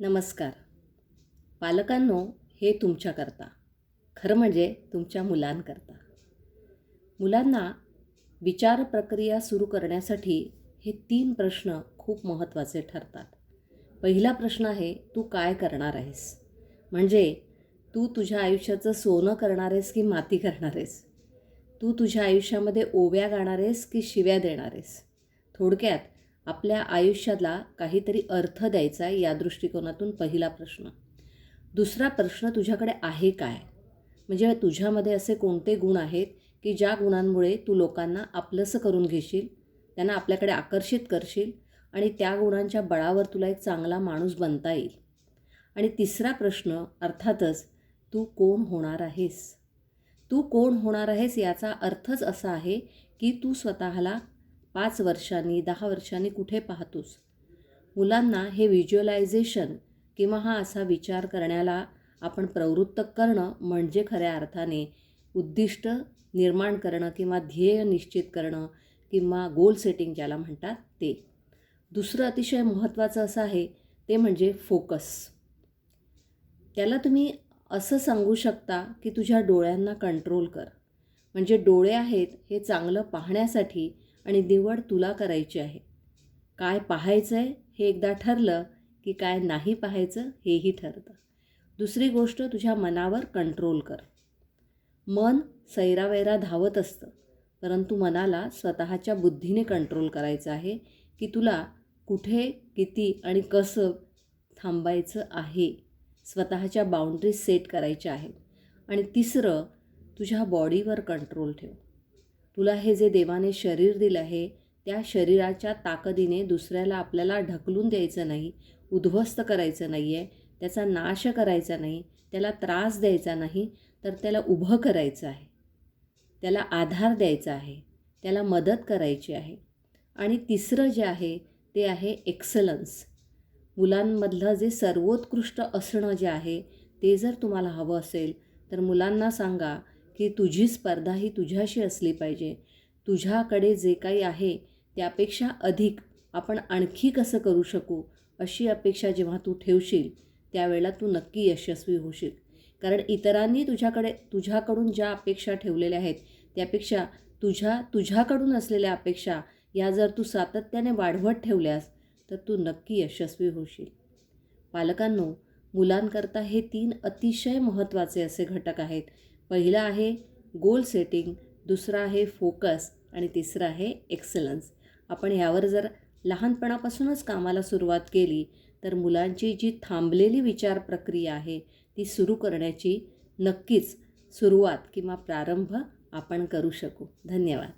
नमस्कार. पालकांनो हे तुमच्याकरता. खरं म्हणजे तुमच्या मुलांकरता. मुलांना विचार प्रक्रिया सुरू करण्यासाठी हे तीन प्रश्न खूप महत्त्वाचे ठरतात. पहिला प्रश्न आहे तू काय करणार आहेस? म्हणजे तू तुझ्या आयुष्याचं सोनं करणार आहेस की माती करणार आहेस? तू तुझ्या आयुष्यामध्ये ओव्या गाणार आहेस की शिव्या देणार आहेस? थोडक्यात आपल्या आयुष्याला काहीतरी अर्थ द्यायचा आहे या दृष्टिकोनातून पहिला प्रश्न. दुसरा प्रश्न तुझ्याकडे आहे काय? म्हणजे तुझ्यामध्ये असे कोणते गुण आहेत की ज्या गुणांमुळे तू लोकांना आपलंसं करून घेशील त्यांना आपल्याकडे आकर्षित करशील आणि त्या गुणांच्या बळावर तुला एक चांगला माणूस बनता येईल? आणि तिसरा प्रश्न अर्थातच तू कोण होणार आहेस? तू कोण होणार आहेस याचा अर्थच असा आहे की तू स्वतःला पाच वर्षांनी दहा वर्षांनी कुठे पाहतोस? मुलांना हे व्हिज्युअलायझेशन किंवा हा असा विचार करण्याला आपण प्रवृत्त करणं म्हणजे खऱ्या अर्थाने उद्दिष्ट निर्माण करणं किंवा ध्येय निश्चित करणं किंवा गोल सेटिंग ज्याला म्हणतात ते. दुसरं अतिशय महत्त्वाचं असं आहे ते म्हणजे फोकस त्याला तुम्ही असं सांगू शकता की तुझ्या डोळ्यांना कंट्रोल कर. म्हणजे डोळे आहेत हे चांगलं पाहण्यासाठी आणि निवड तुला करायची आहे. काय पाहायचं आहे हे एकदा ठरलं की काय नाही पाहायचं हेही ठरतं. दुसरी गोष्ट तुझ्या मनावर कंट्रोल कर. मन सैरावैरा धावत असतं परंतु मनाला स्वतःच्या बुद्धीने कंट्रोल करायचं आहे की तुला कुठे किती आणि कसं थांबायचं आहे स्वतःच्या बाउंड्रीज सेट करायच्या आहेत. आणि तिसरं तुझ्या बॉडीवर कंट्रोल ठेव. तुला हे जे देवाने शरीर दिलं आहे त्या शरीराच्या ताकदीने दुसऱ्याला आपल्याला ढकलून द्यायचं नाही उद्ध्वस्त करायचं नाही आहे त्याचा नाश करायचा नाही त्याला त्रास द्यायचा नाही तर त्याला उभं करायचं आहे. त्याला आधार द्यायचा आहे त्याला मदत करायची आहे. आणि तिसरं जे आहे ते आहे एक्सलन्स मुलांमधलं जे सर्वोत्कृष्ट असणं जे आहे ते जर तुम्हाला हवं असेल तर मुलांना सांगा की तुझी स्पर्धा ही तुझ्याशी असली पाहिजे. तुझ्याकडे जे काही आहे त्यापेक्षा अधिक आपण आणखी कसं करू शकू अशी अपेक्षा जेव्हा तू ठेवशील त्यावेळेला तू नक्की यशस्वी होशील. कारण इतरांनी तुझ्याकडे तुझ्याकडून ज्या अपेक्षा ठेवलेल्या आहेत त्यापेक्षा तुझ्या तुझ्याकडून असलेल्या अपेक्षा या जर तू सातत्याने वाढवत ठेवल्यास तर तू नक्की यशस्वी होशील. पालकांनो मुलांकरता हे तीन अतिशय महत्त्वाचे असे घटक आहेत. पहिला आहे गोल सेटिंग दुसरा आहे फोकस आणि तिसरं आहे एक्सलन्स. आपण यावर जर लहानपणापासूनच कामाला सुरुवात केली तर मुलांची जी थांबलेली विचार प्रक्रिया आहे ती सुरू करण्याची नक्कीच सुरुवात किंवा प्रारंभ आपण करू शकू. धन्यवाद.